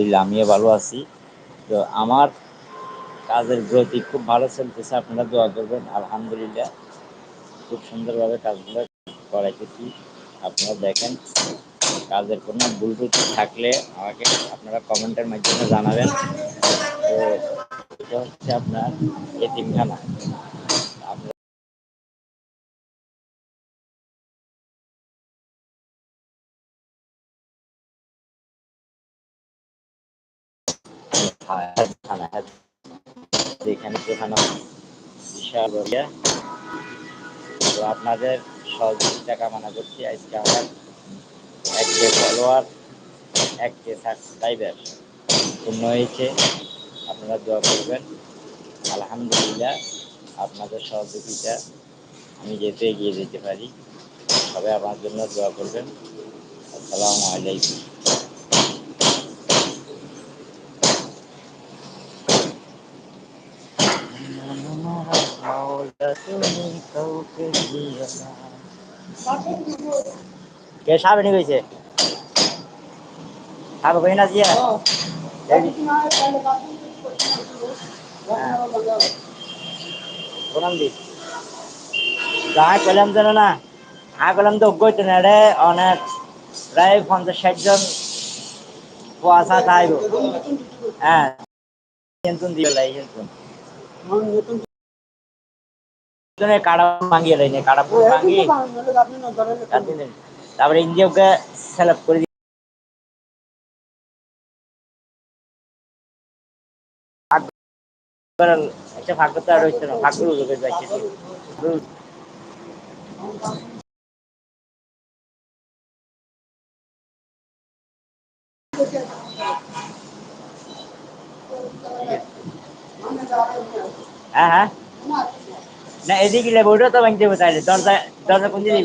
আলহামদুলিল্লাহ, আমিও ভালো আছি। তো আমার কাজের গতি খুব ভালো চলতেছে, আপনারা দোয়া করবেন, আলহামদুলিল্লাহ। খুব সুন্দরভাবে কাজগুলো করাইতেছি। আপনারা দেখেন, কাজের কোনো ভুল ত্রুটি থাকলে আমাকে আপনারা কমেন্টের মাধ্যমে জানাবেন। তো এটা হচ্ছে আপনার এতিমখানা। থানা যেখানে যেখানে বিশাল এরিয়া তো আপনাদের সহযোগিতা কামনা করছি, আজকে আমার এক কে ফলোয়ার এক কে সাবস্ক্রাইবার পূর্ণ হয়েছে। আপনারা দোয়া করবেন। আলহামদুলিল্লাহ, আপনাদের সহযোগিতা আমি যেতে এগিয়ে যেতে পারি, সবাই আমার জন্য দোয়া করবেন। আসসালামু আলাইকুম। কে সাবে নি কইছে সাবে কই না দিয়ে প্রণাম দি। যাই পেলাম যেন না। হ্যাঁ পেলাম তো অজ্ঞ না রে অনেক প্রায় পঞ্চাশ ষাট জন চাইব হ্যাঁ দিয়ে লাই ভাঙিয়ে লাই নে কাড়া পুরো ভাঙি তারপরে করে একটা ভাগ্য তো আর হইছে না ভাগ্য লোকের যাইছে হ্যাঁ হ্যাঁ না, এদিকে লেবে ওটা তো ভাঙতে হবে তাহলে। দরজা দরজা কোন দিকে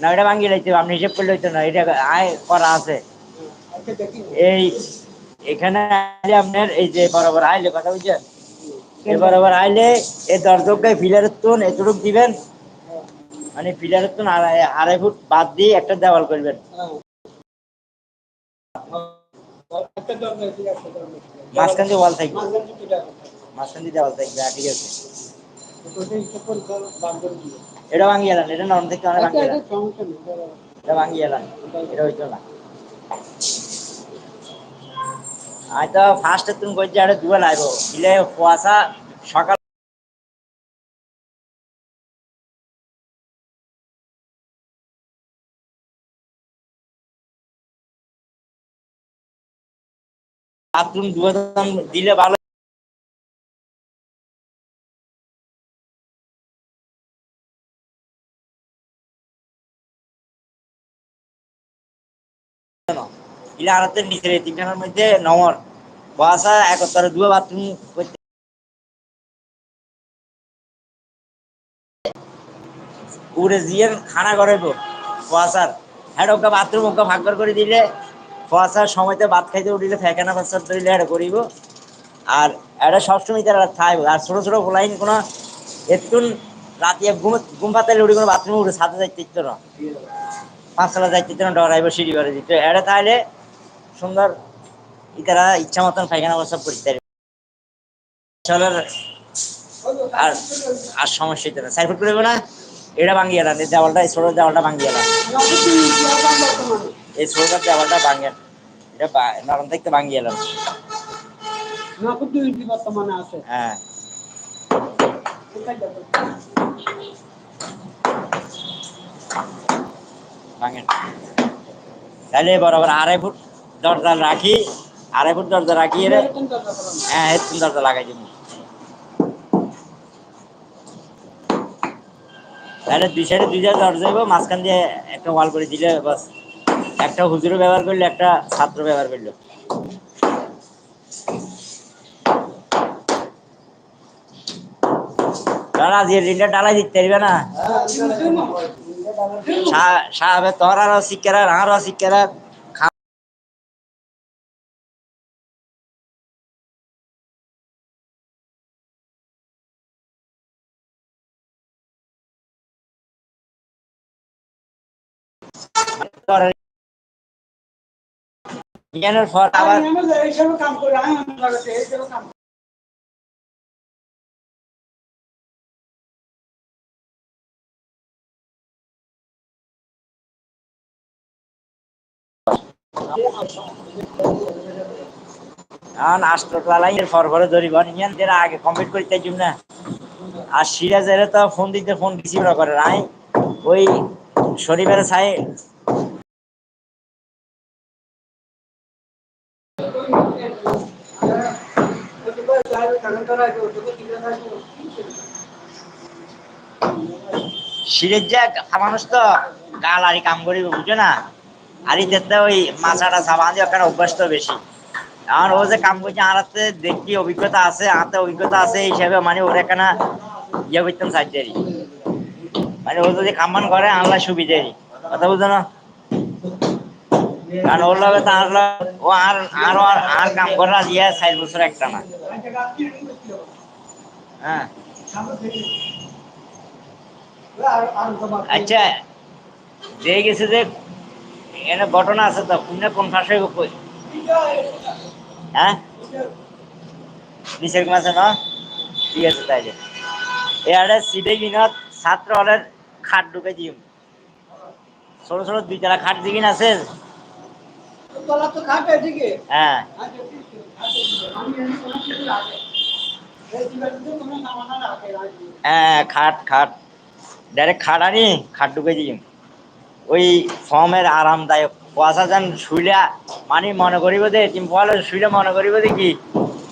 না ওটা ভাঙিয়ে লাইতে আপনি হিসেব করলে হইতো না, এটা আয় করা আছে। এই, এখানে আপনার এই যে বরাবর আইলে, কথা বুঝছেন? এই বরাবর আইলে এই দর্শককে ফিলারের তুন এতটুক দিবেন মানে ফিলারের তুন আড়াই আড়াই ফুট বাদ দিয়ে একটা দেওয়াল করবেন। মাঝখান দিয়ে ওয়াল থাকবে। মাঝখান দিয়ে দেওয়াল থাকবে ঠিক আছে এটা এলাম এটা নরম থেকে অনেক এলাম এটা এটা হইতো না আমি তো ফার্স্টে তুমি কইছি আরে দুয়া লাগবো দিলে কুয়াশা সকাল বাথরুম দুয়া দিলে ভালো ইলা আরাতে নিচে তিনটার মধ্যে নমর। করতে উড়ে খানা কুয়াশার হ্যাঁ ওকে বাথরুম ওকে করে দিলে কুয়াশার সময়তে ভাত খাইতে উঠিলে ফেকানা দিলে এটা করিব। আর এটা সবসময় তারা খাইব আর ছোটো ছোটো গোলাইন কোনো এতুন রাতিয়া ঘুম ঘুম পাতালে উঠে কোনো বাথরুমে উঠে সাথে যাইতে না। পাঁচতলা যাইতে না, ডরাইব সিঁড়ি করে দিত। এটা তাহলে সুন্দর ইতারা ইচ্ছা মতন পায়খানা প্রস্রাব করতে চলের আর আর সমস্যা হইতে না সাইড ফুট করবে না, এটা ভাঙিয়ে এলাম এই দেওয়ালটা, এই ছোট দেওয়ালটা ভাঙিয়ে এলাম এই ছোট দেওয়ালটা ভাঙে এটা নরম থেকে ভাঙিয়ে এলাম হ্যাঁ। তাহলে বরাবর আড়াই ফুট দরজা রাখি আড়াই ফুট দরজা রাখি এর। হ্যাঁ হেডফোন দরজা লাগাই দিব। তাহলে দুই সাইডে দুই জায়গায় দরজা দেবো মাঝখান দিয়ে একটা ওয়াল করে দিলে বাস। একটা হুজুরও ব্যবহার করলে একটা ছাত্র ব্যবহার করল। ডালাই দিতে পারবে না? সাহেব তোর আরও শিক্ষার আরও শিক্ষার। ইয়ানোর পর আবার কাম করে আমি এখন আগে কমপ্লিট করতে চাইছিম না আর সিরাজের তো ফোন দিতে ফোন রিসিভ না করে নাই। ওই শনিবারে চাই সিরের যা মানুষ তো গাল আরি কাম করিব বুঝছ না? আরি যেতে ওই মাছাটা সাবান দিয়ে ওখানে অভ্যাস তো বেশি। এখন ও যে কাম করছে, আর হাতে দেখি অভিজ্ঞতা আছে হাতে অভিজ্ঞতা আছে এই হিসাবে মানে ওর এখানে ইয়ে করতাম সার্জারি মানে ও যদি কামান করে, আনলা সুবিধারই কথা বুঝো না? কারণ ওর লগে তো আর লগে- ও আর আর আর কাম করা দিয়ে চার বছর একটা না। হ্যাঁ। আচ্ছা যে গেছে যে এনে ঘটনা আছে তো কোনে কোন ভাষায় কই? হ্যাঁ? নিচের মাসে না? ঠিক আছে তাইলে। এয়ারে সিটে কিনত ছাত্র হলের খাট ঢুকে দিম। ছোট ছোট দুই তারা খাট দিকিন আছে। তলা তো খাটে এদিকে। হ্যাঁ। হ্যাঁ খাট খাট। ডাইরেক্ট খাট আনি খাট ঢুকে দিম ওই ফর্মের আরামদায়ক কুয়াশা যান শুইলা মানে মনে করিব দে, তুমি বলো শুইলে মনে করিব দে কি?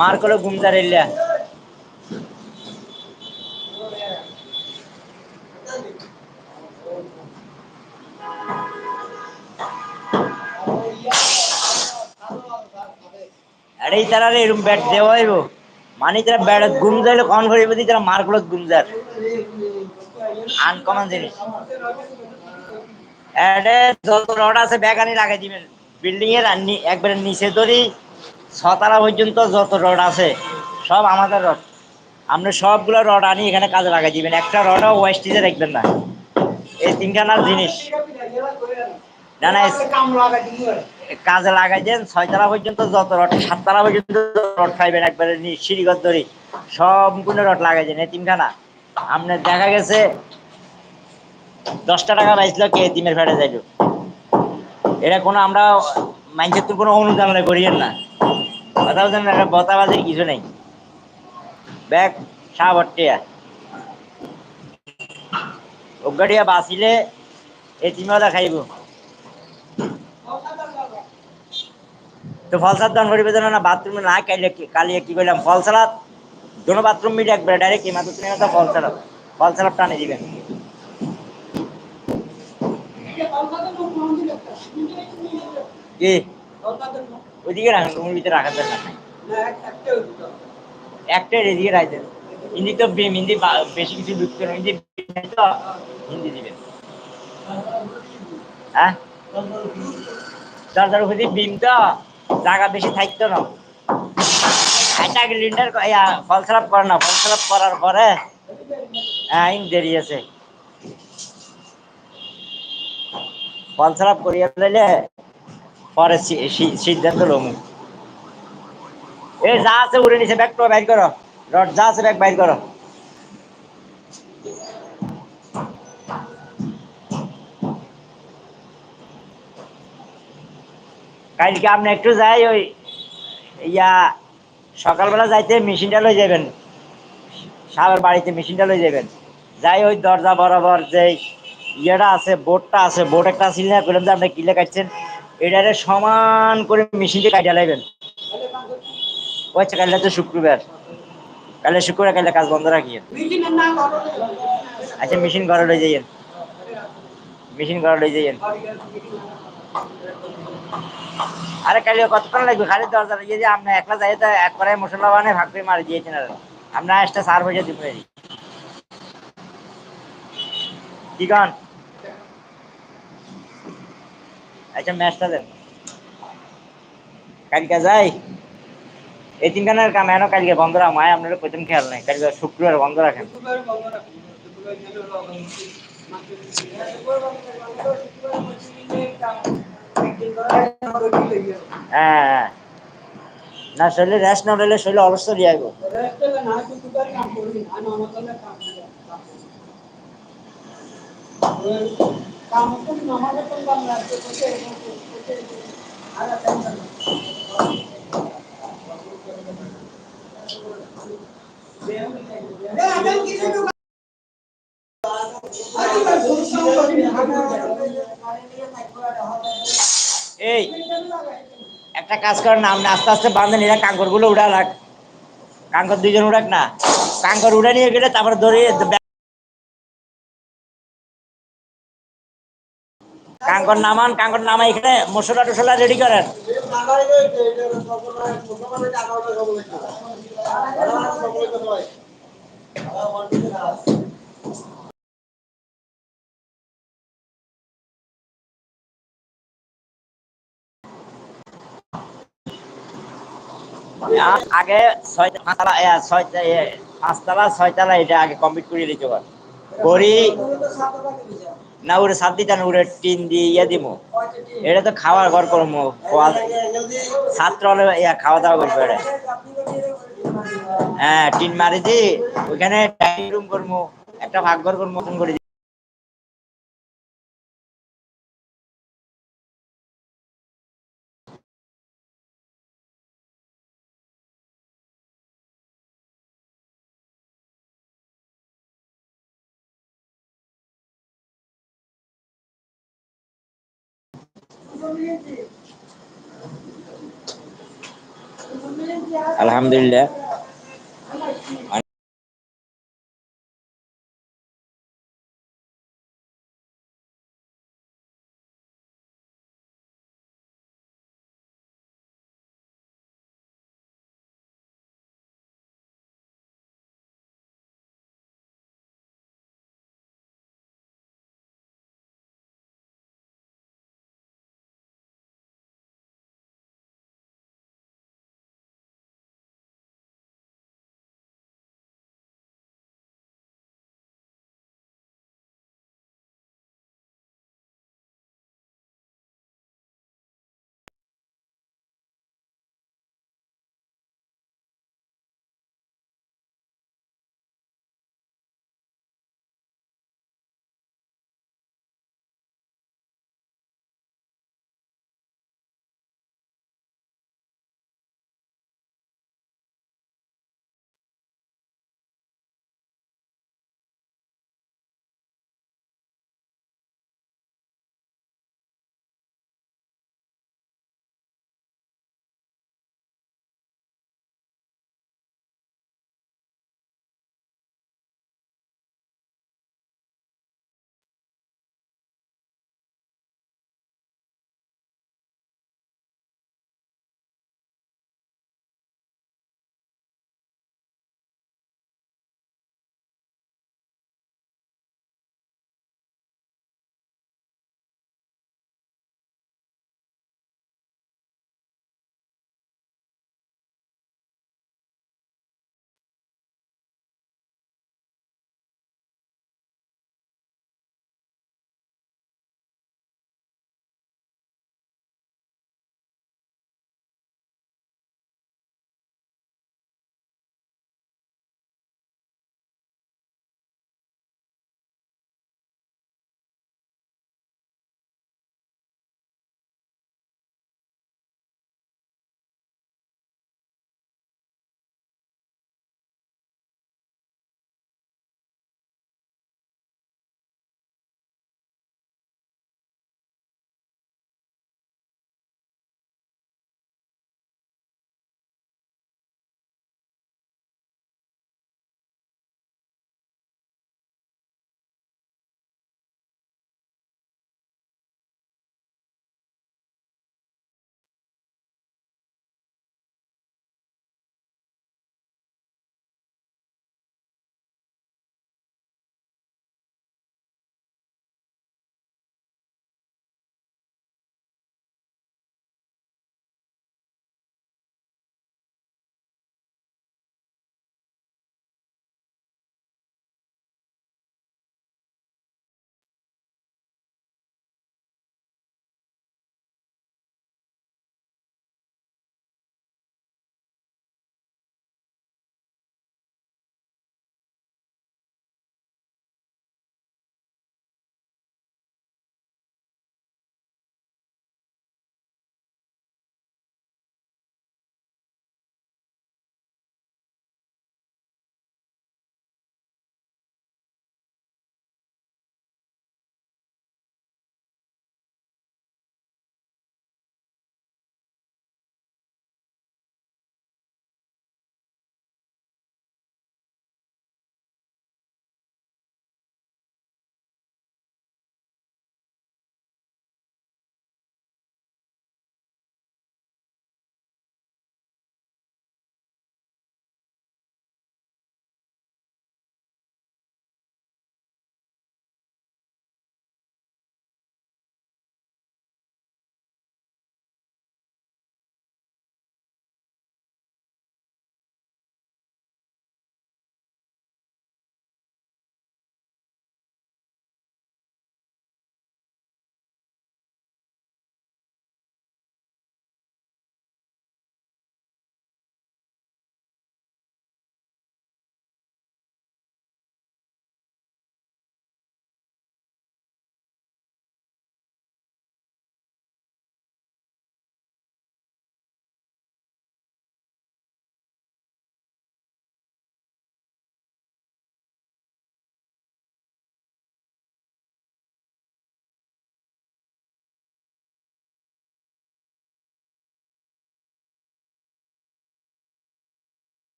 মার করে ঘুমদার এলিয়া আরে তারা এরকম ব্যাট দেওয়া মানে তারা ব্যাট ঘুম যাইলে কন করিব দি, তারা মার করে ঘুমদার আনকমন জিনিস। যত রড আছে লাগাই দিবেন। বিল্ডিং এর নিচে ধরি পর্যন্ত যত রড আছে, সব আমাদের রড। আপনি সবগুলো রড আনি, এখানে কাজে লাগাই দিবেন। একটা ওয়েস্টিজে রাখবেন না। এই জিনিস। না না কাজে লাগাই দেন, ছয়তলা পর্যন্ত যত রড, সাততলা পর্যন্ত রড পাইবেন, একবারে সিঁড়িঘর ধরি সম্পূর্ণ রড লাগাই দেন, এই তিনখানা। আপনার দেখা গেছে, দশটা টাকা পাইছিল কে তিমের ফেটে যাইল এটা কোনো আমরা মাইন্সের তো কোনো অনুদান করিয়েন না। কথা বলছেন এটা বতাবাজির কিছু নেই। ব্যাগ সাবটিয়া অজ্ঞাটিয়া বাঁচিলে এই তিমিও খাইব। তো ফলসাদ দান করিবে না, বাথরুমে না কালিয়ে কি করলাম ফল সালাদ? দোনো বাথরুম মিলে একবারে ডাইরেক্ট মাত্র তুমি তো ফল সালাদ ফল সালাদ টানে দিবেন। কি? ওইদিকে রাখেন, রুমের ভিতরে রাখার দরকার নাই একটাই এদিকে রাখবেন হিন্দি তো হিন্দি বেশি কিছু ঢুকতে না। হিন্দি তো, হিন্দি দিবেন। হ্যাঁ? দরজার উপরে বিম তো, জায়গা বেশি থাকতো না। একটা লিন্ডার ফল সারাপ করে না, ফল সারাপ করার পরে হ্যাঁ ইন দেরি আছে। ফল সারাপ করিয়া ফেলে পরে সিদ্ধান্ত লমু। এ যা আছে উড়ে নিছে, ব্যাগ বাইর করো। রড যা আছে, ব্যাগ বাইর করো। কালকে আপনি একটু যাই ওই ইয়া সকালবেলা যাইতে মেশিনটা লই যাবেন সাহেবের বাড়িতে মেশিনটা লই যাবেন যাই ওই দরজা বরাবর যে ইয়েটা আছে, বোর্ডটা আছে, বোর্ড একটা ছিল না করলাম যে আপনি কিলে কাটছেন? এটারে সমান করে মেশিনটা কাটিয়ে লাইবেন। ওই আচ্ছা কালকে তো শুক্রবার। কালে শুক্রবার কালে কাজ বন্ধ রাখিয়েন। আচ্ছা মেশিন ঘরে লই যাইয়েন। মেশিন ঘরে লই যাইয়েন। আরে কালি কতক্ষণ লাগবে? খালি দরজা ইয়ে যে আপনি একলা যাই তো এক একবারে মশলা বানে ভাগ করে মারি দিয়েছেন আর আমরা একটা সার হয়ে দিব কি গান আচ্ছা ম্যাচটা দেন। কালকে যাই। এই তিনখানের কাম এনো কালকে বন্ধ রাখ মায় আপনারা প্রথম খেয়াল নাই। কালকে শুক্রবার বন্ধ রাখেন। হ্যাঁ। না শরীরে রেস্ট না নিলে শরীরে অলস দিয়ে এই একটা কাজ কর না আপনি আস্তে আস্তে এরা কাঙ্করগুলো উড়া রাখ কাঙ্কর দুইজন উড়াক না। কাঙ্কর উড়ে নিয়ে গেলে তারপরে ধরে কাঙ্কর নামান, কাঙ্কর নামা এখানে মশলা টসলা রেডি করেন। আগে পাঁচতলা ছয়তলা এটা আগে কমপ্লিট করে করি, না, ওরে সাত দিতে না, ওরে টিন দিয়ে ইয়ে দিব এটা তো খাওয়ার ঘর খাওয়া ছাত্র হলে ইয়া খাওয়া দাওয়া করব এটা। হ্যাঁ টিন মারি দি ওইখানে ডাইনিং রুম করব একটা ভাগ ঘর করব করে আলহামদুলিল্লাহ।